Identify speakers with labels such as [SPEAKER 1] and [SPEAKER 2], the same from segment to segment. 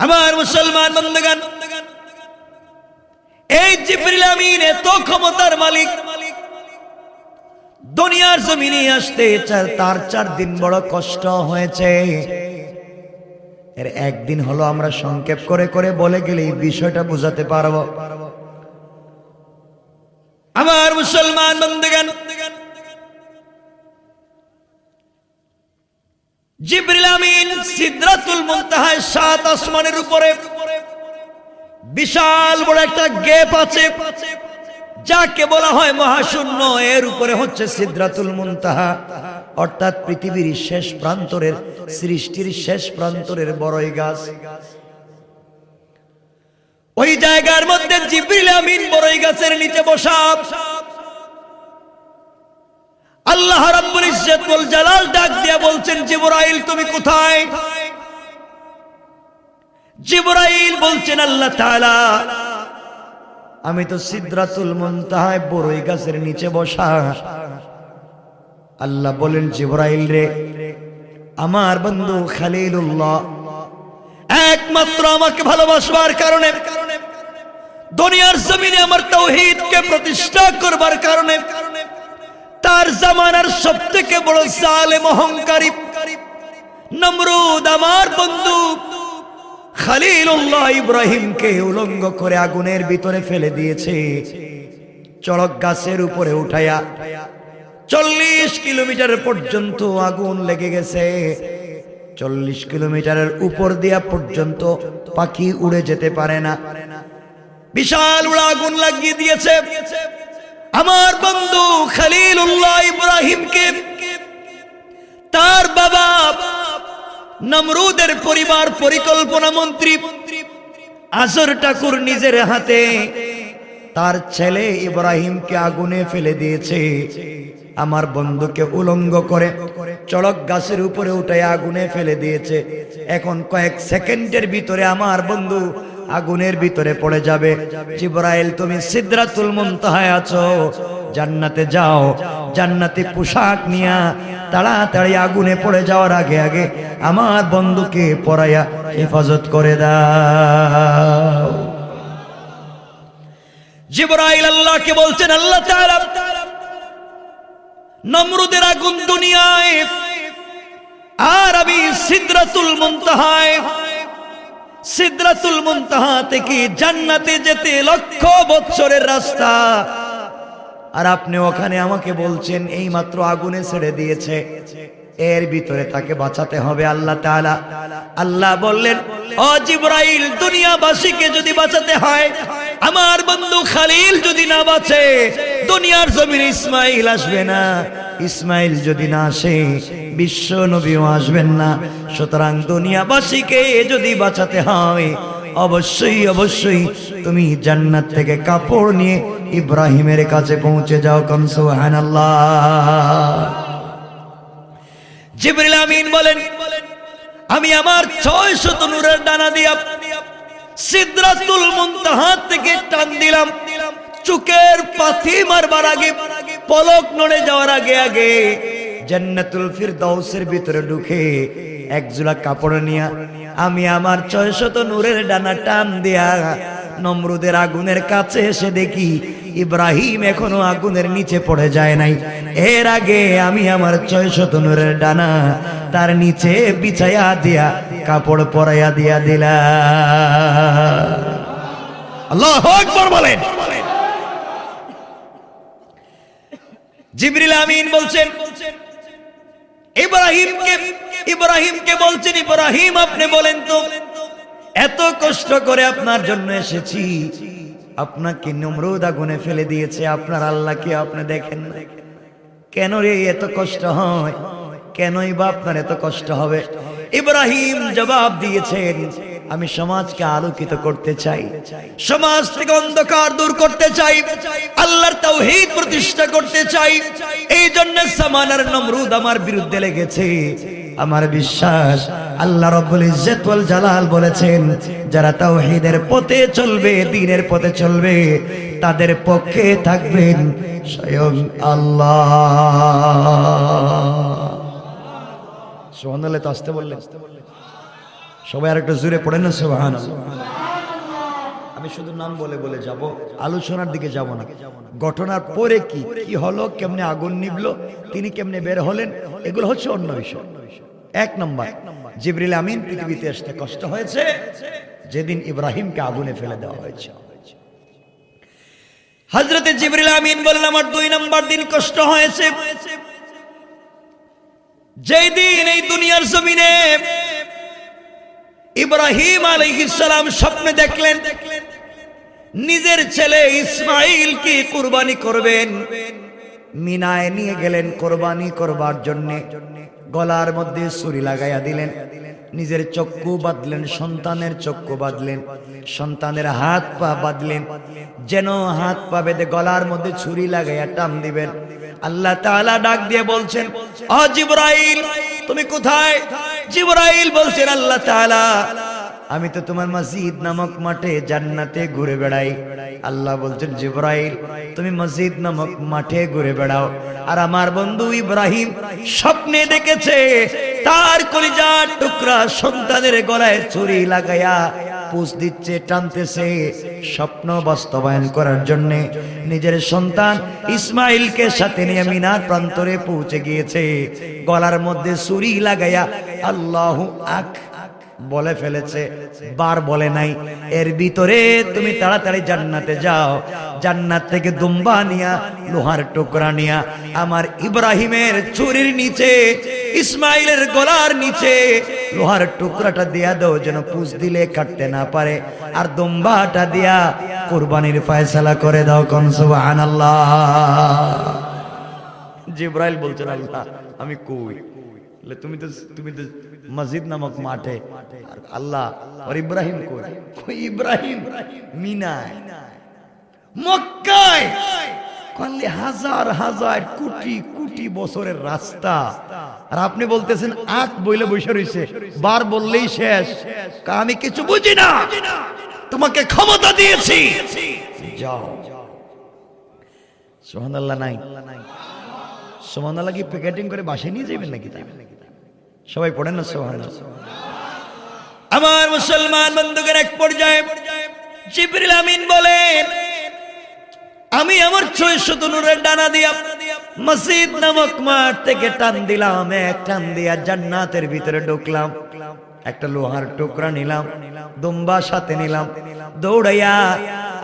[SPEAKER 1] আমার মুসলমান বন্ধুগান এই জিবরিল আমিন এত ক্ষমতার মালিক, দুনিয়ার জমিনে আসতে চার- তার চার দিন বড় কষ্ট হয়েছে। এর একদিন হলো আমরা সংক্ষেপ করে করে বলে গেলে এই বিষয়টা বুঝাতে পারব। আমার মুসলমান বন্ধুগান জিবরিল সিদরাতুল মুনতাহায় সাত আসমানের উপরে। বিশাল বড় একটা গেপ আছে। যাকে বলা হয় মহাশূন্য, এর উপরে হচ্ছে সিদ্রাতুল অর্থাৎ পৃথিবীর শেষ প্রান্তরের, সৃষ্টির শেষ প্রান্তরের বড়ই গাছ। ওই জায়গার মধ্যে জিবরিল আমিন বড়ই গাছের নিচে বসা। আল্লাহ রাব্বুল ইজ্জত ওয়াল জালাল ডাক দিয়া বলছেন, জিবরাইল, তুমি কোথায়? জিবরাইল বলছেন, আল্লাহ তাআলা, আমি তো সিদরাতুল মুনতাহায় বড়ই গাছের নিচে বসা। আল্লাহ বলেন, জিবরাইল রে, আমার বন্ধু খালিলুল্লাহ একমাত্র আমাকে ভালোবাসবার কারণে, দুনিয়ার জমিনে আমার তাওহীদকে প্রতিষ্ঠা করবার কারণে তার জামানার সব থেকে বড় জালেম অহংকারী নমরুদ আমার বন্ধু খালিলুল্লাহ ইব্রাহিমকে উলঙ্গ করে আগুনের ভিতরে ফেলে দিয়েছে। চড়ক গাছের উপরে উঠায়া চল্লিশ কিলোমিটার পর্যন্ত আগুন লেগে গেছে। চল্লিশ কিলোমিটারের উপর দিয়া পর্যন্ত পাখি উড়ে যেতে পারে না। বিশাল উড়া আগুন লাগিয়ে দিয়েছে। আমার বন্ধু খালিলুল্লাহ ইব্রাহিমকে, তার বাবা নমরুদের পরিবার পরিকল্পনা মন্ত্রী আসর ঠাকুর নিজের হাতে তার ছেলে ইব্রাহিমকে আগুনে ফেলে দিয়েছে। আমার বন্ধুকে উলঙ্গ করে চড়ক গাছের উপরে উঠে আগুনে ফেলে দিয়েছে। এখন কয়েক সেকেন্ডের ভিতরে আমার বন্ধু আগুনের ভিতরে পড়ে যাবে। জিব্রাইল, তুমি সিদরাতুল মুনতাহায় আছো। জান্নাতে যাও। জান্নাতে পোশাক নিয়া তাড়াতাড়ি আগুনে পড়ে যাওয়ার আগে আগে আমার বন্ধুকে পড়াইয়া হেফাজত করে দাও। জিব্রাইল আল্লাহকে বলছেন, আল্লাহ তাআলা নমরুদের আগুন দুনিয়ায় আর আমি সিদরাতুল মুনতাহায় সিদরাতুল মুনতাহা থেকে জান্নাতে যেতে লক্ষ বছরের রাস্তা। আর আপনি ওখানে আমাকে বলছেন এই মাত্র আগুনে ছেড়ে দিয়েছে। এর ভিতরে তাকে বাঁচাতে হবে আল্লাহ আল্লাহ বললেন অজিব্রাইল জিব্রাইল, দুনিয়াবাসীকে যদি বাঁচাতে হয় আমার বন্ধু খালিল যদি না বাঁচে, দুনিয়ার জমিন ইসমাইল আসবে না। ইসমাইল যদি না আসে, বিশ্ব নবীও আসবেন না। সুতরাং দুনিয়াবাসীকে যদি বাঁচাতে হয়, অবশ্যই অবশ্যই তুমি জান্নাত থেকে কাপড় নিয়ে ইব্রাহিমের কাছে পৌঁছে যাও কনসুহান জিবরিল আমিন বলেন, আমি আমার ছয় শত নূরের ডানা দিয়া সিদ্রাতুল মুনতাহা থেকে টান দিলাম। চুকের পাথি মারবার আগে, পলক নড়ে যাওয়ার আগে আগে জান্নাতুল ফিরদাউসের ভিতরে ঢুকে এক জোড়া কাপড় নিয়া আমি আমার ছয় শত নূরের ডানা টান দিয়া নমরুদের আগুনের কাছে এসে দেখি ইব্রাহিম এখনও আগুনের নিচে পড়ে যায় নাই। এর আগে আমি আমার ছয় ডানা তার নিচে বিছাইয়া দিয়া, কাপড় পরাইয়া দিয়া দিলা আল্লাহ বলেন। জিবরিল আমিন বলছেন, ইব্রাহিমকে ইব্রাহিমকে বলছেন, ইব্রাহিম আপনি বলেন তো, এত কষ্ট করে আপনার জন্য এসেছি আপনাকে নমরুদ আগুনে ফেলে দিয়েছে। আপনার আল্লাহকে আপনি দেখেন কেন রে এত কষ্ট হয়? কেনই বা আপনার এত কষ্ট হবে? ইব্রাহিম জবাব দিয়েছেন, আমি সমাজকে আলোকিত করতে চাই। সমাজ থেকে অন্ধকার দূর করতে চাই। আল্লাহর তাওহীদ প্রতিষ্ঠা করতে চাই। এই জন্য সামানার নমরুদ আমার বিরুদ্ধে লেগেছে। আমার বিশ্বাস আল্লাহ রব্বুল ইজ্জত ওয়াল জালাল বলেছেন, যারা তাওহীদের পথে চলবে, দ্বীনের পথে চলবে, তাদের পক্ষে থাকবেন স্বয়ং আল্লাহ। সুবহানাল্লাহ, তো আসতে বললেন। সবাই আর একটা জুড়ে পড়ে না সোহান আমি শুধু নাম বলে বলে যাব, আলোচনার দিকে যাব না। ঘটনার পরে কি কি হলো, কেমনে আগুন নিবলো, তিনি কেমনে বের হলেন, এগুলো হচ্ছে অন্য বিষয়। এক নম্বর, জিবরিল আমিন পৃথিবীতে আসতে কষ্ট হয়েছে, যেদিন ইব্রাহিমকে আগুনে ফেলে দেওয়া হয়েছে। হজরতে জিবরিল আমিন বললেন আমার দুই নম্বর দিন কষ্ট হয়েছে। যেই দিন এই দুনিয়ার জমিনে ইব্রাহিম আলাইহিসসালাম স্বপ্নে দেখলেন, নিজের ছেলে ইসমাইল কি কুরবানি করবেন? মিনায় নিয়ে গেলেন কোরবানি করবার জন্য। গলার মধ্যে ছুরি লাগাইয়া দিলেন। নিজের চক্ষু বাঁধলেন, সন্তানের চক্ষু বাঁধলেন, সন্তানের হাত পা বাঁধলেন। যেন হাত পা বেঁধে গলার মধ্যে ছুরি লাগাইয়া টান দিবেন। আল্লাহ তাআলা ডাক দিয়ে বলছেন, অ জিবরাইল, তুমি কোথায়? জিবরাইল বলছেন, আল্লাহ তাআলা আমি তো তোমার মসজিদ নামক মাঠে জান্নাতে ঘুরে বেড়াই। আল্লাহ বলছেন, জিব্রাইল, তুমি মসজিদ নামক মাঠে ঘুরে বেড়াও। আর আমার বন্ধু ইব্রাহিম স্বপ্নে দেখেছে, তার কলিজার টুকরা সন্তানের গলায় ছুরি লাগাইয়া পুষ দিচ্ছে, টানতেছে, স্বপ্ন বাস্তবায়ন করার জন্য। নিজের সন্তান ইসমাইলকে সাথে নিয়ে মিনার প্রান্তরে পৌঁছে গিয়েছে। গলার মধ্যে ছুরি লাগাইয়া আল্লাহ আখ বলে ফেলেছে, বার বলে নাই। এর ভিতরে তুমি তাড়াতাড়ি জান্নাতে যাও। জান্নাত থেকে দুম্বা নিয়া, লোহার টুকরা নিয়া, আমার ইব্রাহিমের চুরির নিচে, ইসমাইলের গলার নিচে লোহার টুকরাটা দিয়া দাও যেন পুষ দিলে কাটতে না পারে। আর দুম্বাটা দিয়া কোরবানির ফয়সালা করে দাও কোন, সুবহানাল্লাহ। জিব্রাইল বলছেন, আল্লাহ, আমি কই? তুমি তো তুমি তো মসজিদ নামক মাঠে আল্লাহ আর ইব্রাহিম কই? ইব্রাহিম? মিনায়। মক্কায়। হাজার হাজার, কোটি কোটি বছরের রাস্তা। আর আপনি বলতেছেন, আখ বইলে বসে রইছে, বার বললেই শেষ। আমি কিছু বুঝি না। তোমাকে ক্ষমতা দিয়েছি। যাও। সোহানাল্লাহ নাই। সোহানাল্লাহ কি প্যাকেটিং করে বাসে নিয়ে যাবেন নাকি তাই সবাই পড়েন না সোহান আমার মুসলমান বন্ধুকের এক পর্যায়ে জিবরিল আমিন বলেন, আমি আমার ছয় শত নূরের ডানা দিয়া মসজিদ নামক মাঠ থেকে টান দিলাম, এক টান দিয়া জান্নাতের ভিতরে ঢুকলাম। একটা লোহার টুকরা নিলাম, দুম্বা সাথে নিলাম, দৌড়াইয়া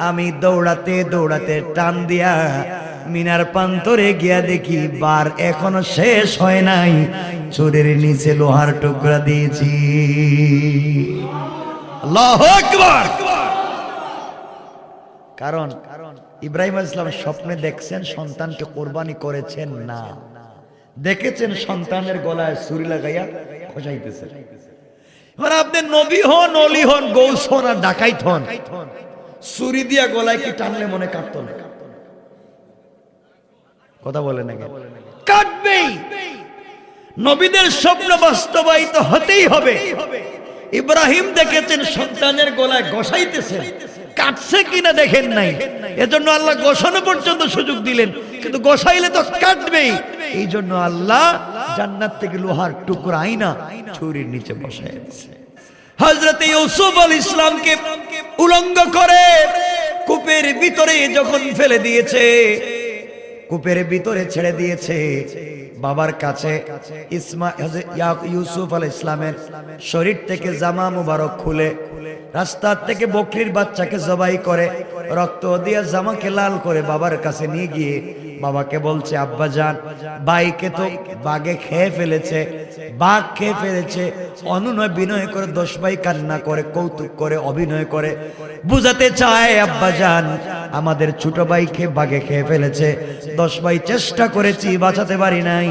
[SPEAKER 1] আমি দৌড়াতে দৌড়াতে টান দিয়া মিনার প্রান্তরে গিয়া দেখি বার এখনও শেষ হয় নাই। চোরের নিচে লোহার টুকরা দিয়েছি। কারণ ইব্রাহিম আলাইহিস সালাম স্বপ্নে দেখছেন সন্তানকে কোরবানি করেছেন না। দেখেছেন সন্তানের গলায় ছুরি লাগাইয়া খোঁজাইতেছেন এবার আপনি নবী হন, অলি হন, গৌস হন আর ডাকাইত হন। ছুরি দিয়া গলায় কি টানলে মনে কাটতো না? কথা বলে না কাটবেই। নবীদের স্বপ্ন বাস্তবায়িত হতেই হবে। ইব্রাহিম দেখেছেন সন্তানের গলায় গসাইতেছে। কাটছে কিনা দেখেন নাই। এজন্য আল্লাহ গোসানো পর্যন্ত সুযোগ দিলেন। কিন্তু গোসাইলে তো কাটবেই। এই জন্য আল্লাহ জান্নাত থেকে লোহার টুকরা আইনা ছুরির নিচে বসায় হজরতে ইউসুফ আল ইসলামকে উলঙ্গ করে কূপের ভিতরে যখন ফেলে দিয়েছে কূপের ভিতরে ছেড়ে দিয়েছে। বাবার কাছে ইউসুফ আল ইসলামের শরীর থেকে জামা মুবারক খুলে রাস্তার থেকে বকরির বাচ্চাকে জবাই করে, রক্ত দিয়ে জামাকে লাল করে বাবার কাছে নিয়ে গিয়ে বাবাকে বলছে, আব্বা যান বাইকে তো বাগে খেয়ে ফেলেছে, বাঘ খেয়ে ফেলেছে। অনুনয়, বিনয় করে দশ ভাই কান্না করে, কৌতুক করে, অভিনয় করে। বুঝাতে চায়, আব্বা যান, আমাদের ছোট ভাই খেয়ে বাগে খেয়ে ফেলেছে। দশ ভাই চেষ্টা করেছি, বাঁচাতে পারি নাই।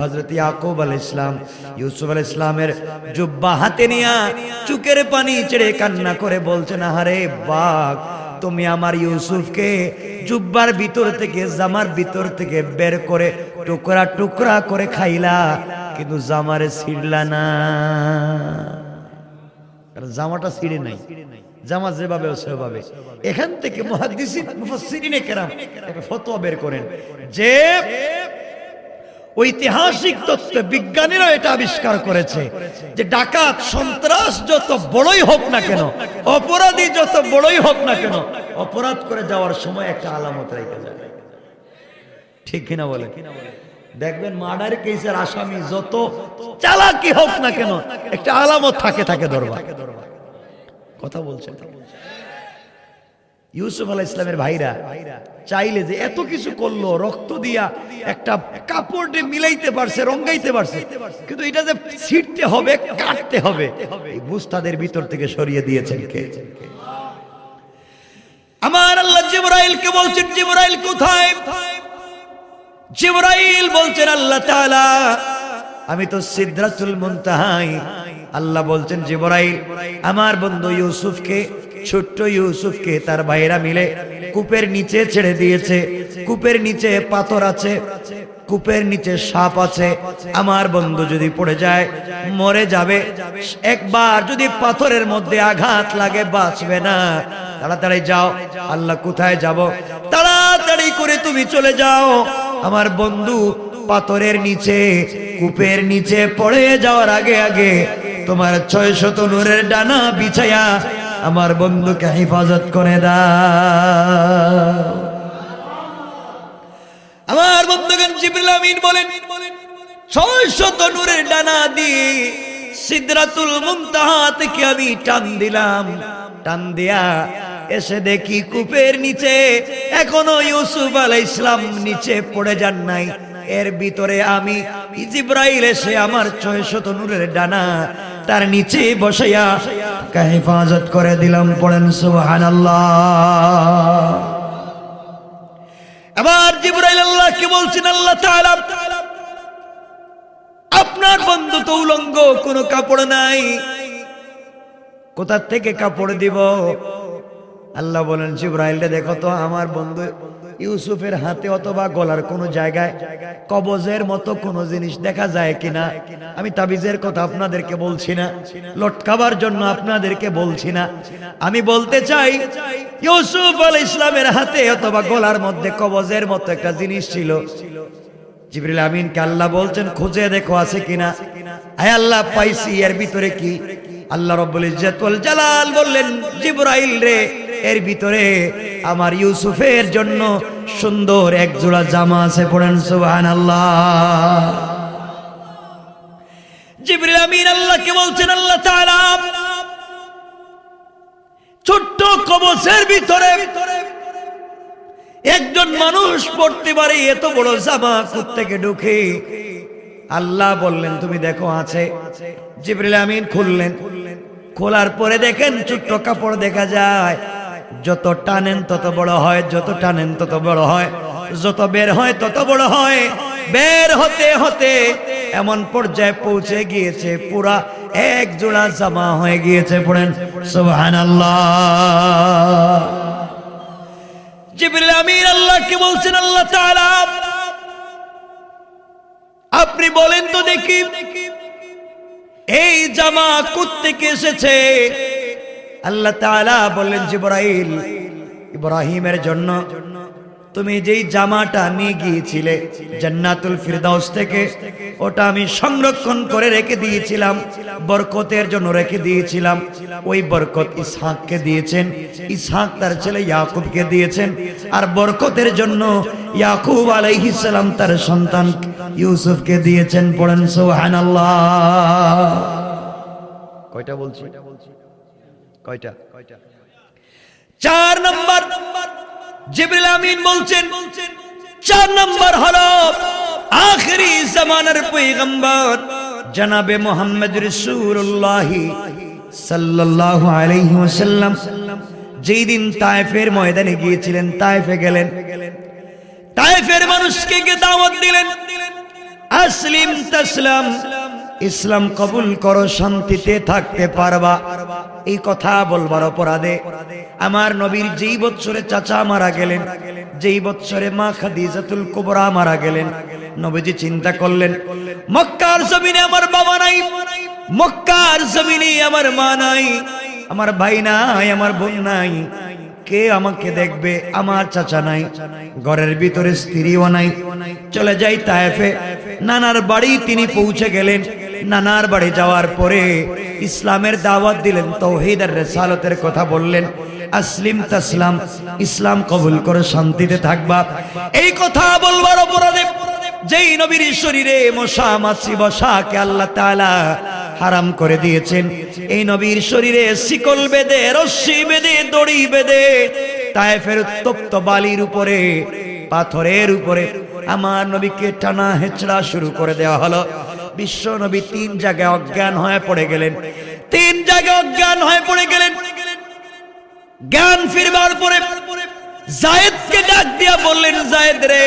[SPEAKER 1] হজরত ইয়াকুব আল ইসলাম ইউসুফ আল ইসলামের জুব্বা হাতে নিয়া চুকের পানি চেড়ে কান্না করে বলছে, না হারে বাঘ তুমি আমার ইউসুফকে জুব্বার ভিতর থেকে, জামার ভিতর থেকে বের করে টুকরা টুকরা করে খাইলা, কিন্তু জামারে ছিঁড়লা না। জামাটা ছিঁড়ে নাই। জামা যেভাবে সেভাবে এখান থেকে মহাদিস মুফাসসিরিনে কেরাম একটা ফতোয়া বের করেন। যে ঐতিহাসিক তত্ত্ব বিজ্ঞানীরা এটা আবিষ্কার করেছে যে ডাকাত সন্ত্রাস যত বড়ই হোক না কেন, অপরাধী যত বড়ই হোক না কেন, অপরাধ করে যাওয়ার সময় একটা আলামত রেখে যায়। ঠিক কিনা বলে? দেখবেন মার্ডার কেসের আসামি যত চালাকি হোক না কেন, একটা আলামত থাকে থাকে দরবার। কথা বলছেন ইউসুফ আলাহ ইসলামের ভাইরা চাইলে যে এত কিছু করল, রক্ত দিয়া একটা কাপড়ে মিলাইতে পারছে, রঙ্গাইতে পারছে, কিন্তু এটা যে ছিটতে হবে, কাটতে হবে, এই বুঝ তাদের ভিতর থেকে সরিয়ে দিয়েছেন কে? আমার আল্লাহ জিবরাইলকে বলছেন, জিবরাইল কোথায়? জিবরাইল বলছেন, আল্লাহ তাআলা, আমি তো সিদরাতুল মুনতাহাই। আল্লাহ বলছেন, জিবরাইল, আমার বন্ধু ইউসুফকে ছোট্ট ইউসুফকে তার ভাইরা মিলে কূপের নিচে ছেড়ে দিয়েছে। কূপের নিচে পাথর আছে, কূপের নিচে সাপ আছে। আমার বন্ধু যদি পড়ে যায়, মরে যাবে। একবার যদি পাথরের মধ্যে আঘাত লাগে, বাঁচবে না। তাড়াতাড়ি যাও, আল্লাহ কোথায় যাব? তাড়াতাড়ি করে তুমি চলে যাও। আমার বন্ধু পাথরের নিচে, কূপের নিচে পড়ে যাওয়ার আগে আগে তোমার ছয় শত নূরের ডানা বিছায়া আমার বন্ধুকে হেফাজত করে দাও। আমার বন্ধুগণ জিবরিল আমিন বলেন, ছয় নূরের ডানা দিয়ে সিদরাতুল মুনতাহা থেকে আমি টান দিলাম। টান দিয়া এসে দেখি কূপের নিচে এখনও ইউসুফ আলাইহিস ইসলাম নিচে পড়ে যান নাই। এর ভিতরে আমি জিব্রাইল এসে আমার ছয় শত নূরের ডানা তার নিচে বসাইয়া তাকে হেফাজত করে দিলাম, পড়েন সুবহানাল্লাহ। এবার জিব্রাইল আল্লাহকে বলছেন আল্লাহ আপনার বন্ধু তো উলঙ্গ, কোনো কাপড় নাই। কোথা থেকে কাপড় দিব? আল্লাহ বলেন জিব্রাইলটা দেখো তো, আমার বন্ধু ইউসুফের হাতে অথবা গলার কোনো জায়গায় কবজের মতো কোনো জিনিস দেখা যায় কিনা? আমি তাবিজের কথা আপনাদেরকে বলছি না। লটকাবার জন্য আপনাদেরকে বলছি না। আমি বলতে চাই, ইউসুফ আল ইসলামের হাতে অথবা গলার মধ্যে কবজের মতো একটা জিনিস ছিল। জিবরিল আমিনকে আল্লাহ বলছেন, খুঁজে দেখো আছে কিনা? আয় আল্লাহ, পাইছি। এর ভিতরে কি? আল্লাহ রব্বুল ইজ্জাতুল জালাল বললেন, জিবরাইল রে এর ভিতরে আমার ইউসুফের জন্য সুন্দর এক জোড়া জামা আছে, পড়েন সুবহানাল্লাহ। জিবরিল আমিন আল্লাহকে বলছেন, আল্লাহ তাআলা ছোট্ট কবচের ভিতরে একজন মানুষ পড়তে পারে, এত বড় জামা থেকে ঢুকে? আল্লাহ বললেন, তুমি দেখো, আছে। জিবরিল আমিন খুললেন। খোলার পরে দেখেন ছোট্ট কাপড় দেখা যায়। যত টানেন, তত বড় হয়, যত টানেন, তত বড় হয়। যত বের হয়, তত বড় হয়। বের হতে হতে এমন পর্যায়ে পৌঁছে গিয়েছে, পুরা এক জোড়া জামা হয়ে গিয়েছে, পড়েন জিবরিল আমিন আল্লাহকে বলছেন, আল্লাহ আপনি বলেন তো দেখি, এই জামা থেকে এসেছে? আল্লাহ তাআলা বললেন জিবরাইল, ইব্রাহিমের জন্য তুমি যেই জামাটা নিয়ে গিয়েছিলে জান্নাতুল ফিরদাউস থেকে, ওটা আমি সংরক্ষণ করে রেখে দিয়েছিলাম, বরকতের জন্য রেখে দিয়েছিলাম। ওই বরকত ইসহাককে দিয়েছেন, ইসহাক তার ছেলে ইয়াকুবকে দিয়েছেন, আর বরকতের জন্য ইয়াকুব আলাইহিস সালাম তার সন্তান ইউসুফকে দিয়েছেন। পড়েন সুবহানাল্লাহ। কয়টা বলছি? কয়টা? চার নম্বর, জিবরিল আমিন বলছেন, চার নম্বর হলো আখরি জামানার পয়গম্বর জনাবে মোহাম্মদ রাসূলুল্লাহ সাল্লাল্লাহু আলাইহি ওয়াসাল্লাম। যেই দিন তায়েফের ময়দানে গিয়েছিলেন, তায়েফে গেলেন। তায়েফের মানুষকে দাওয়াত দিলেন। আসলিম তাসলাম ইসলাম কবুল করো, শান্তিতে থাকতে পারবা। এই কথা বলবার অপরাধে আমার নবীর যেই বৎসরে চাচা মারা গেলেন, যেই বৎসরে মা খাদিজাতুল কুবরা মারা গেলেন, নবীজি চিন্তা করলেন, মক্কার জমিনে আমার বাবা নাই, মক্কার জমিনে আমার মা নাই, আমার ভাই নাই, আমার বোন নাই, কে আমাকে দেখবে? আমার চাচা নাই, ঘরের ভিতরে স্ত্রীও নাই, চলে যাই তায়েফে। নানার বাড়ি তিনি পৌঁছে গেলেন নানার বাড়ি যাওয়ার পরে ইসলামের দাওয়াত দিলেন, তৌহিদের রেসালতের কথা বললেন, আসলিম তাসলাম, ইসলাম কবুল করে শান্তিতে থাকবা। এই কথা বলবার অপরাধে যেই নবীর শরীরে মশা, মাছি আল্লাহ তাআলা হারাম করে দিয়েছেন, এই নবীর শরীরে শিকল বেদে রশ্মি বেদে দড়ি বেদে তায়েফের উত্তপ্ত বালির উপরে, পাথরের উপরে আমার নবীকে টানা হেঁচড়া শুরু করে দেওয়া হলো। বিশ্ব নবী তিন জায়গায় অজ্ঞান হয়ে পড়ে গেলেন। তিন জায়গায় অজ্ঞান হয়ে পড়ে গেলেন। জ্ঞান ফিরবার পরে জায়েদকে ডাক দিয়া বললেন, জায়েদ রে,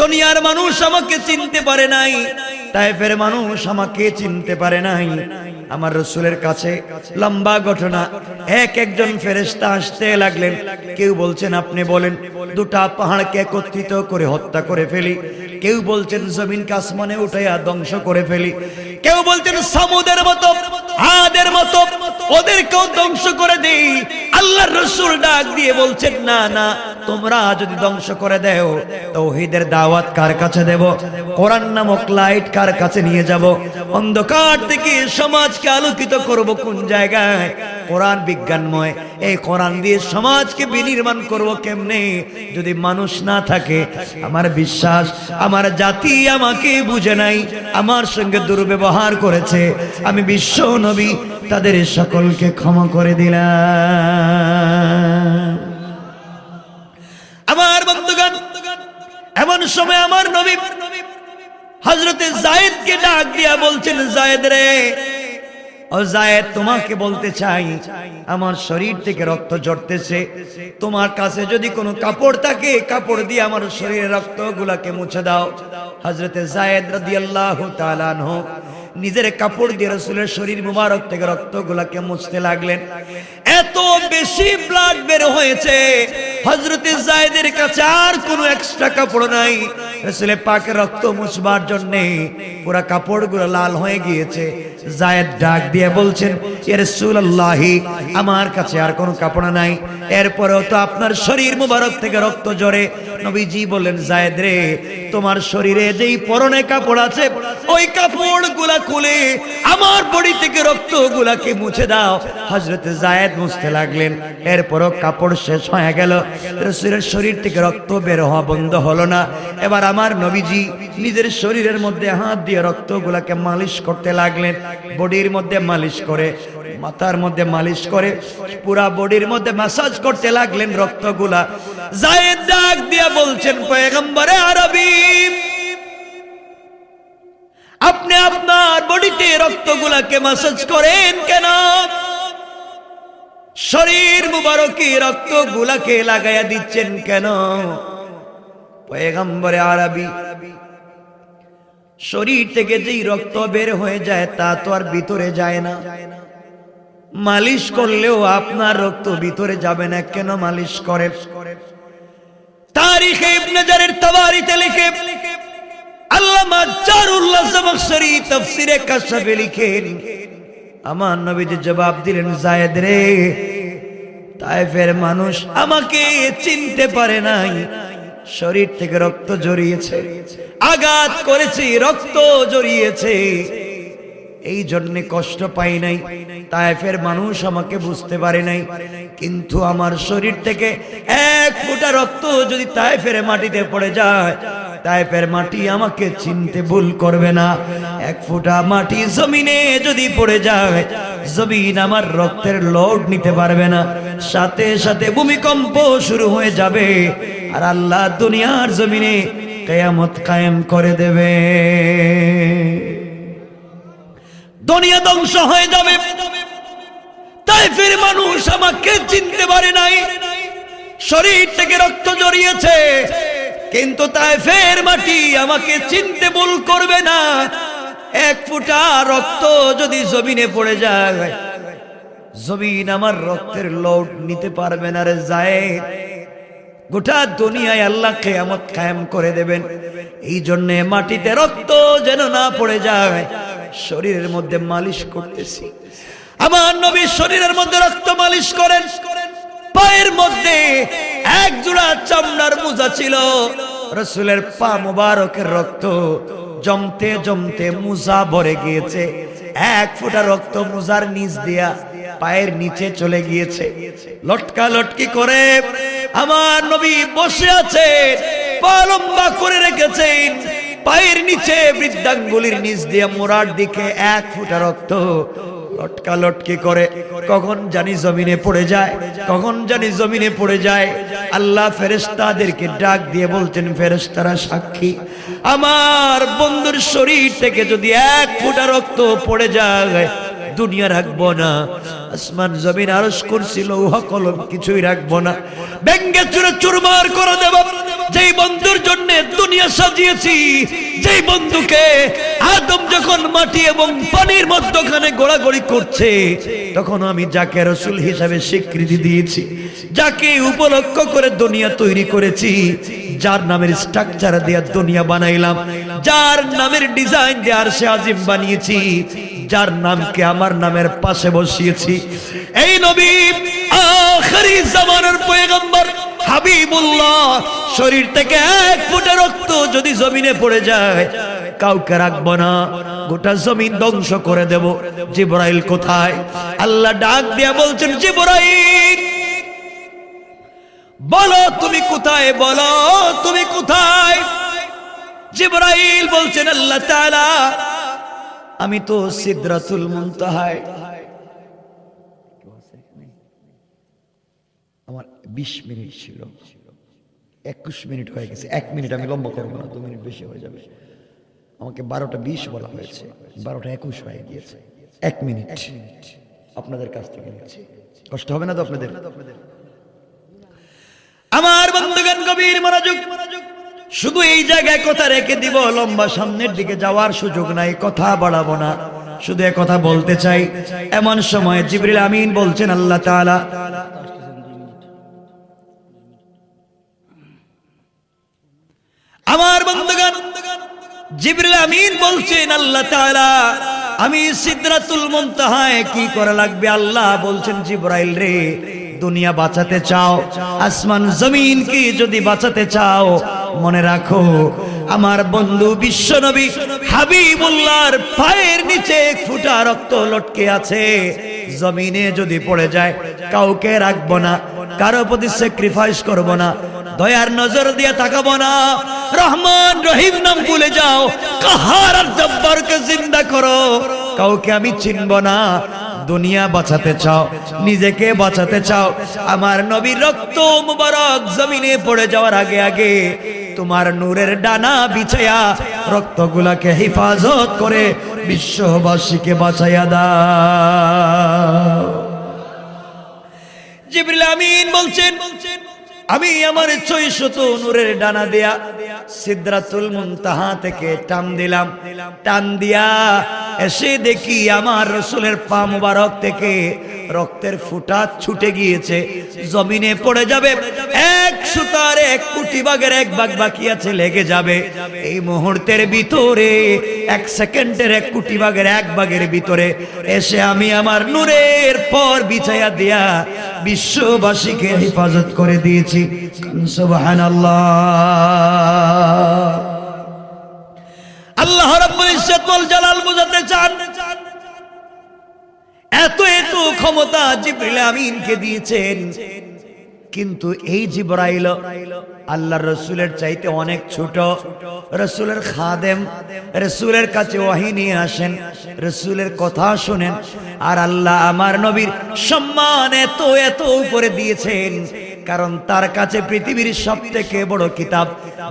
[SPEAKER 1] দুনিয়ার মানুষ আমাকে চিনতে পারে নাই। তাইফের মানুষ আমাকে চিনতে পারে নাই। আমার রসুলের কাছে লম্বা ঘটনা। এক একজন ফেরেস্তা আসতে লাগলেন। কেউ বলছেন, আপনি বলেন, দুটা পাহাড়কে একত্রিত করে হত্যা করে ফেলি। কেউ বলছেন জমিনকে আসমানে উঠাইয়া ধ্বংস করে ফেলি। কেউ বলছেন, সামুদের মতো আদের মতো, ওদেরকেও ধ্বংস করে দেই। আল্লাহর রসুল ডাক দিয়ে বলছেন, না না, তোমরা যদি ধ্বংস করে দেও, তৌহিদের দাওয়াত কার কাছে দেব? কোরআন নামক লাইট কার কাছে নিয়ে যাব? অন্ধকার থেকে সমাজকে আলোকিত করব কোন জায়গায়? কোরআন বিজ্ঞানময়, এই কোরআন দিয়ে সমাজকে বিনির্মাণ করব কেমনে? যদি মানুষ না থাকে, আমার বিশ্বাস, আমার জাতি আমাকে বুঝে নাই, আমার সঙ্গে দুর্ব্যবহার করেছে, আমি বিশ্ব নবী তাদের সকলকে ক্ষমা করে দিলাম। আমার বন্ধুগণ, এমন সময় আমার নবী হজরতে জায়েদকে ডাক দিয়া বলছেন, জায়েদ রে, ও জায়েদ, তোমাকে বলতে চাই, আমার শরীর থেকে রক্ত ঝরতেছে। তোমার কাছে যদি কোনো কাপড় থাকে, কাপড় দিয়ে আমার শরীরের রক্ত গুলাকে মুছে দাও। হজরতে জায়েদ রাদিয়াল্লাহু তাআলা আনহু নিজের কাপড় দিয়ে রসুলের শরীর মুবারক থেকে রক্ত গুলাকে মুছতে লাগলেন। এত বেশি ব্লাড বের হয়েছে। হজরতে জায়দের কাছে আর কোনো এক্সট্রা কাপড় নাই। রসুলের পাকে রক্ত মুছবার জন্যে পুরা কাপড়গুলো লাল হয়ে গিয়েছে। জায়েদ ডাক দিয়ে বলছেন, এ রাসূলুল্লাহি, আমার কাছে আর কোনো কাপড় নাই। এরপরেও তো আপনার শরীর মুবারক থেকে রক্ত ঝরে। নবীজি বললেন, জায়েদ রে, তোমার শরীরে যেই পরনে কাপড় আছে, ওই কাপড়গুলা খুলে আমার বডি থেকে রক্ত গুলাকে মুছে দাও। হজরত জায়েদ মুছতে লাগলেন, এরপরও কাপড় শেষ হয়ে গেল। রসুলের শরীর থেকে রক্ত বের হওয়া বন্ধ হলো না। এবার আমার নবীজি নিজের শরীরের মধ্যে হাত দিয়ে রক্ত গুলাকে মালিশ করতে লাগলেন। বডির মধ্যে মালিশ করে, মাথার মধ্যে মালিশ করে, পুরা বডির মধ্যে ম্যাসাজ করতে লাগলেন রক্তগুলা। জায়েদ ডাক দিয়া বলছেন, পয়গম্বরে আরবি, আপনি আপনার বডিতে রক্তগুলাকে ম্যাসাজ করেন কেন? শরীর মুবারকে রক্তগুলাকে লাগাইয়া দিচ্ছেন কেন? পয়গম্বরে আরবি শরীর থেকে যেই রক্ত বের হয়ে যায় তা তো আর ভিতরে যায় না। মালিশ করলেও আপনার রক্ত ভিতরে যাবে না, কেন মালিশ করে? তারিখে ইবনে জারের তাবারিতে লিখে আল্লামা জারুল্লাহ জামাখশরী তাফসীরে কাশফে আমার জবাব দিলেন রে মানুষ আমাকে চিনতে পারে নাই শরীর থেকে রক্ত জড়িয়েছে। আঘাত করেছে, রক্ত জড়িয়েছে। এই জন্য কষ্ট পাই নাই। তায়েফের মানুষ আমাকে বুঝতে পারে নাই। কিন্তু আমার শরীর থেকে এক ফুটা রক্ত যদি তায়েফের মাটিতে পড়ে যায় তাইপের মাটি আমাকে চিনতে ভুল করবে না। এক ফুটা মাটি জমিনে যদি পড়ে যায়, জমিন আমার রক্তের লোড নিতে পারবে না। সাথে সাথে ভূমিকম্প শুরু হয়ে যাবে। আর আল্লাহ দুনিয়ার জমিনে কেয়ামত কায়েম করে দেবে। দুনিয়া ধ্বংস হয়ে যাবে। তাইফের মানুষ আমাকে চিনতে পারে নাই। শরীর থেকে রক্ত জড়িয়েছে। কিন্তু তাই ফের মাটি আমাকে চিনতে ভুল করবে না। এক ফুটা রক্ত যদি জমিনে পড়ে যায়, জমিন আমার রক্তের লোড নিতে পারবে না রে যায় গোটা দুনিয়ায় আল্লাহ কেয়ামত কায়েম করে দেবেন। এই জন্যে মাটিতে রক্ত যেন না পড়ে যায়, শরীরের মধ্যে মালিশ করতেছি। আমার নবী শরীরের মধ্যে রক্ত মালিশ করেন। পায়ের মধ্যে এক জোড়া চামড়ার মোজা ছিল। রসুলের পা মুবারকের রক্ত জমতে জমতে মুজা ভরে গিয়েছে। এক ফোঁটা রক্ত মুজার নিচ দিয়া পায়ের নিচে চলে গিয়েছে। লটকা লটকি করে আমার নবী বসে আছে, পা লম্বা করে রেখেছেন। পায়ের নিচে বৃদ্ধাঙ্গুলির নিচ দিয়ে মোড়ার দিকে এক ফোঁটা রক্ত। লটকা লটকি করে, কখন জানি জমিনে পড়ে যায়, কখন জানি জমিনে পড়ে যায়। আল্লাহ ফেরেশতাদেরকে ডাক দিয়ে বলছেন, ফেরেশতারা সাক্ষী, আমার বন্ধুর শরীর থেকে যদি এক ফোঁটা রক্ত পড়ে যায় দুনিয়া রাখব না। আসমান জমিন আরস করছিল উহা কলম কিছুই রাখব না। ব্যাঙ্গে চুরে চুরমার করে দেব। যেই বন্ধুর জন্য দুনিয়া সাজিয়েছি, যেই বন্ধুকে আদম যখন মাটি এবং পানির মধ্যখানে গোড়াগড়ি করছে, তখন আমি যাকে রসুল হিসাবে স্বীকৃতি দিয়েছি, যাকে উপলক্ষ করে দুনিয়া তৈরি করেছি, যার নামের স্ট্রাকচার দিয়ে দুনিয়া বানাইলাম, যার নামের ডিজাইন দিয়ে আর সে আজিম বানিয়েছি যার নামকে আমার নামের পাশে বসিয়েছি। এই নবী আখরি জামানার পয়গম্বর হাবিবুল্লাহ শরীর থেকে এক ফুটে রক্ত যদি জমিনে পড়ে যায়, কাউকে রাখব না। গোটা জমিন ধ্বংস করে দেব। জিবরাইল কোথায়? আল্লাহ ডাক দিয়া বলছেন, জিবরাইল, বলো তুমি কোথায়? বলো তুমি কোথায়? জিবরাইল বলছেন, আল্লাহ তাআলা আমি তো সিদরাতুল মুনতাহায়। আমার বিশ মিনিট ছিল। একুশ মিনিট হয়ে গেছে। এক মিনিট আমি লম্বা করব না, দু মিনিট বেশি হয়ে যাবে। আমাকে বারোটা বিশ বলা হয়েছে। বারোটা একুশ হয়ে গিয়েছে। এক মিনিট। আপনাদের কাছ থেকে নিচ্ছি। কষ্ট হবে না তো আপনাদের? আমার বন্ধুগণ গভীর মনোযোগ শুধু এই জায়গায় কথা রেখে দিব, লম্বা সামনের দিকে যাওয়ার সুযোগ নাই, কথা বাড়াবো না। শুধু কথা বলতে চাই, এমন সময় জিবরিল আমিন বলছেন, আল্লাহ তাআলা আমার বন্ধুগণ, জিবরিল আমিন বলছেন, আল্লাহ তাআলা, আমি সিদরাতুল মুনতাহায় কি করা লাগবে? আল্লাহ বলছেন, জিবরাইল রে, দুনিয়া বাঁচাতে চাও, আসমান জমিন কি যদি বাঁচাতে চাও মনে রাখো, আমার বন্ধু বিশ্বনবী হাবিবুল্লাহর পায়ের নিচে ফুটা রক্ত লটকে আছে। জমিনে যদি পড়ে যায়, কাউকে রাখব না, কারও প্রতি স্যাক্রিফাইস করব না, দয়ার নজর দিয়ে তাকাবো না। রহমান রহিম নাম ভুলে যাও, কাহার জব্বারকে জিন্দা করো, কাউকে আমি চিনব না। দুনিয়া বাঁচাতে চাও, নিজেকে বাঁচাতে চাও। আমার নবীর রক্ত মুবারক জমিনে পড়ে যাওয়ার আগে আগে তোমার নূরের ডানা বিছায়া রক্তগুলাকে হেফাজত করে বিশ্ববাসীকে বাঁচাইয়া দাও। জিবরিল আমিন বলছেন, আমি আমার চৈশত নূরের ডানা দেয়া সিদ্রাতুল মুনতাহা থেকে টান দিলাম। টান দিয়া এসে দেখি আমার রসুলের পা মুবারক থেকে রক্তের ফুটা ছুটে গিয়েছে। জমিনে পড়ে যাবে। এক সুতার এক কোটি ভাগের এক ভাগ বাকি আছে, লেগে যাবে। এই মুহূর্তের ভিতরে, এক সেকেন্ডের এক কোটি ভাগের এক ভাগের ভিতরে এসে আমি আমার নূরের পর বিছাইয়া দিয়া বিশ্ববাসীকে হেফাজত করে দিয়েছি। সুবহানাল্লাহ। আল্লাহ রাব্বুল জালাল বুঝাতে চান। এত এত ক্ষমতা জিবরিল আমিনকে দিয়েছেন। কিন্তু এই জিবরাইল আল্লাহর রসুলের চাইতে অনেক ছোট। রসুলের খাদেম, রসুলের কাছে ওয়াহি নিয়ে আসেন, রসুলের কথা শুনেন, আর আল্লাহ আমার নবীর সম্মান এত এত উপরে দিয়েছেন। কারণ তার কাছে পৃথিবীর সব থেকে বড় কিতাব,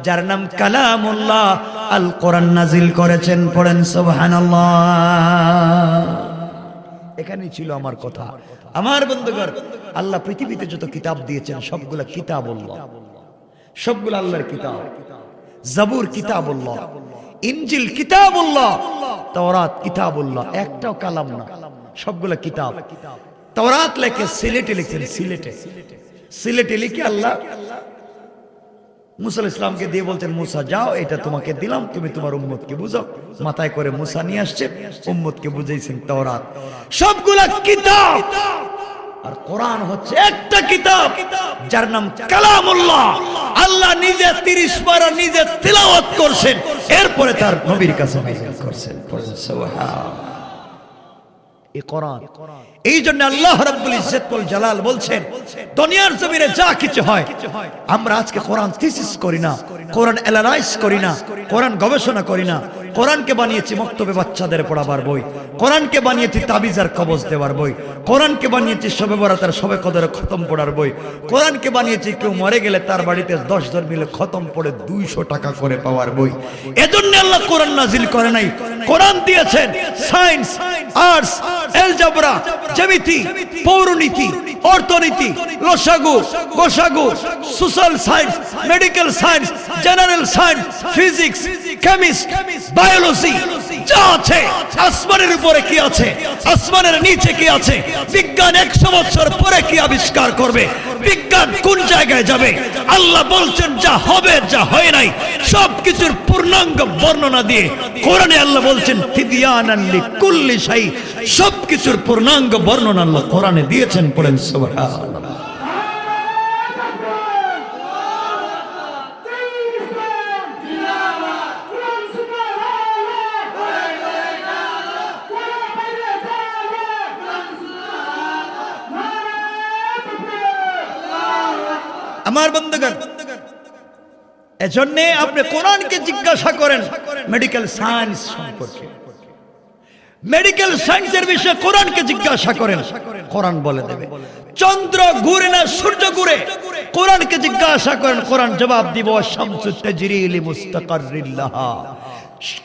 [SPEAKER 1] যার নাম কালামুল্লাহ। আল কোরআন নাজিল করেছেন, পড়েন সুবহানাল্লাহ। এখানেই ছিল আমার কথা। আমার বন্ধুগণ, আল্লাহ পৃথিবীতে যত কিতাব দিয়েছেন, সবগুলা কিতাব বলল সবগুলো আল্লাহর কিতাব। জাবুর কিতাবুল্লাহ। ইনজিল কিতাবুল্লাহ। তাওরাত কিতাবুল্লাহ। একটাও কালাম না। সবগুলা কিতাব। তাওরাত লেখে, সিলেটে লিখছেন, সিলেটে। সিলেটে লিখে আল্লাহ মুসা ইসলামকে দিয়ে বলছেন মুসা, যাও, এটা তোমাকে দিলাম, তুমি তোমার উম্মতকে বুঝাও। মাথায় করে মুসা নিয়ে আসছে, উম্মতকে বুঝাইছেন তাওরাত। সবগুলা কিতাব। আর কোরআন হচ্ছে একটা কিতাব, যার নাম কালামুল্লাহ। আল্লাহ নিজে তিরিশ বার নিজে তিলাওয়াত করছেন। এরপরে তার নবীর কাছে করছেন। এই কোরআন। এই জন্য আল্লাহ রাব্বুল জালাল বলছেন দুনিয়ার জমিনে যা কিছু হয় আমরা আজকে কোরআন থিসিস করি না কোরআন অ্যানালাইজ করি না কোরআন গবেষণা করি না কোরআনকে বানিয়েছি মক্তবে বাচ্চাদের পড়াবার বই। কোরআনকে বানিয়েছি তাবিজার কবজ দেওয়ার বই। কোরআনকে বানিয়েছি সবে বরাতার সবে কদর খতম পড়ার বই। কোরআনকে বানিয়েছি কেউ মরে গেলে তার বাড়িতে দশ জন মিলে খতম পড়ে দুইশো টাকা করে পাওয়ার বই। এজন্য আল্লাহ কোরআন নাজিল করে নাই। কোরআন দিয়েছেন সায়েন্স, আর্টস, এলজাবরা, জ্যামিতি, পৌরনীতি, অর্থনীতি, লসাগু, গোসাগু, social science, medical science, general science, physics, chemist, biology আসমানের উপরে কি আছে, আসমানের নিচে কি আছে, বিজ্ঞান একশো বছর পরে কি আবিষ্কার করবে, বিজ্ঞান কোন জায়গায় যাবে? আল্লাহ বলছেন, যা হবে, যা হয় নাই সব কিছুর পূর্ণাঙ্গ বর্ণনা দিয়ে কোরআনে আল্লাহ বলছেন তিদিয়ানান লিকুল্লি শাই সব কিছুর পূর্ণাঙ্গ বর্ণনা আল্লাহ কোরআনে দিয়েছেন, পড়েন সুবহানাল্লাহ। আমার বন্ধুগণ, এজন্যে আপনি কোরআনকে জিজ্ঞাসা করেন মেডিকেল সায়েন্স সম্পর্কে। মেডিকেল সায়েন্সের বিষয়ে কোরআনকে জিজ্ঞাসা করেন, কোরআন বলে দেবে। চন্দ্র ঘুরে না সূর্য ঘুরে, কোরআনকে জিজ্ঞাসা করেন, কোরআন জবাব দিব শামসুত তাজরিলি মুস্তাকাররিল্লাহ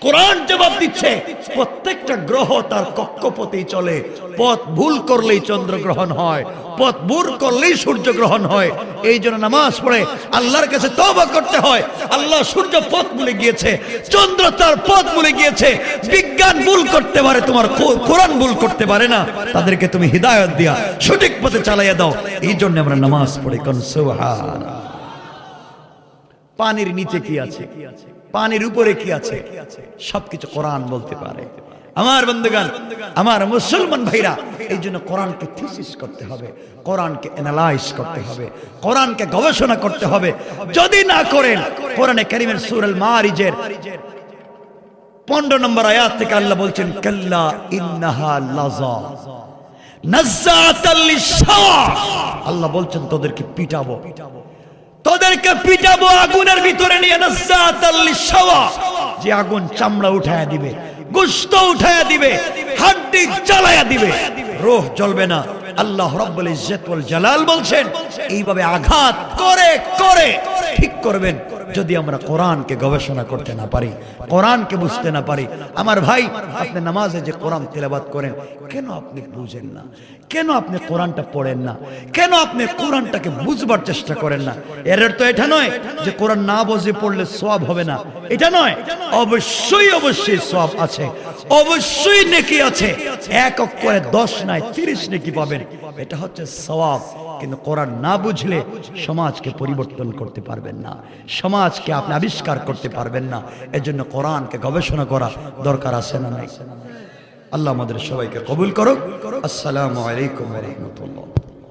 [SPEAKER 1] কোরআন জবাব দিচ্ছে। প্রত্যেকটা গ্রহ তার কক্ষপথেই চলে। পথ ভুল করলেই চন্দ্র গ্রহণ হয়, পথ ভুল করলেই সূর্য গ্রহণ হয়। এই জন্য নামাজ পড়ে আল্লাহর কাছে তওবা করতে হয়। আল্লাহ সূর্য পথ ভুলে গিয়েছে, চন্দ্র তার পথ ভুলে গিয়েছে। বিজ্ঞান ভুল করতে পারে, তোমার কোরআন ভুল করতে পারে না। তাদেরকে তুমি হিদায়ত দিয়া, সঠিক পথে চালাইয়া দাও। এই জন্য আমরা নামাজ পড়ে কোন সুবহান পানির নিচে কি আছে? পানির উপরে কি আছে? সবকিছু কোরআন বলতে পারে। আমার বন্ধুগান আমার মুসলমান ভাইরা, এই জন্য কোরআনকে থিসিস করতে হবে, কোরআনকে অ্যানালাইজ করতে হবে, কোরআনকে গবেষণা করতে হবে। যদি না করেন, কোরআনে কারিমের সূরাল মারিজের পনেরো নম্বর আয়াত থেকে আল্লাহ বলছেন, কাল্লা ইন্নাহা লাজা আল্লাহ বলছেন, তোদেরকে পিটাবো। তোদেরকে পিটাবো আগুনের ভিতরে নিয়ে যে আগুন চামড়া উঠায়া দিবে, গুস্ত উঠায়া দিবে, হাড্ডি চালাইয়া দিবে, রোহ জ্বলবে না। আল্লাহ রব্বুল জালাল বলছেন, এইভাবে আঘাত করে করে ঠিক করবেন। যদি আমরা কোরআনকে গবেষণা করতে না পারি, কোরআনকে বুঝতে না পারি, আমার ভাই, আপনি নামাজে যে কোরআন তেলাবাত করেন, কেন আপনি বুঝেন না? কেন আপনি কোরআনটা পড়েন না? কেন আপনি কোরআনটাকে বুঝবার চেষ্টা করেন না? এর তো এটা নয় যে কোরআন না বুঝে পড়লে সব হবে না। এটা নয়। অবশ্যই অবশ্যই সব আছে। অবশ্যই নেকি আছে। এক করে দশ নাই, তিরিশ নেকি পাবেন। এটা হচ্ছে সওয়াব। কিন্তু কোরআন না বুঝলে সমাজকে পরিবর্তন করতে পারবেন না। সমাজকে আপনি আবিষ্কার করতে পারবেন না। এজন্য কোরআনকে গবেষণা করা দরকার আছে না নাই? আল্লাহ আমাদের সবাইকে কবুল করুক। আসসালামু আলাইকুম রহমতুল্লাহ।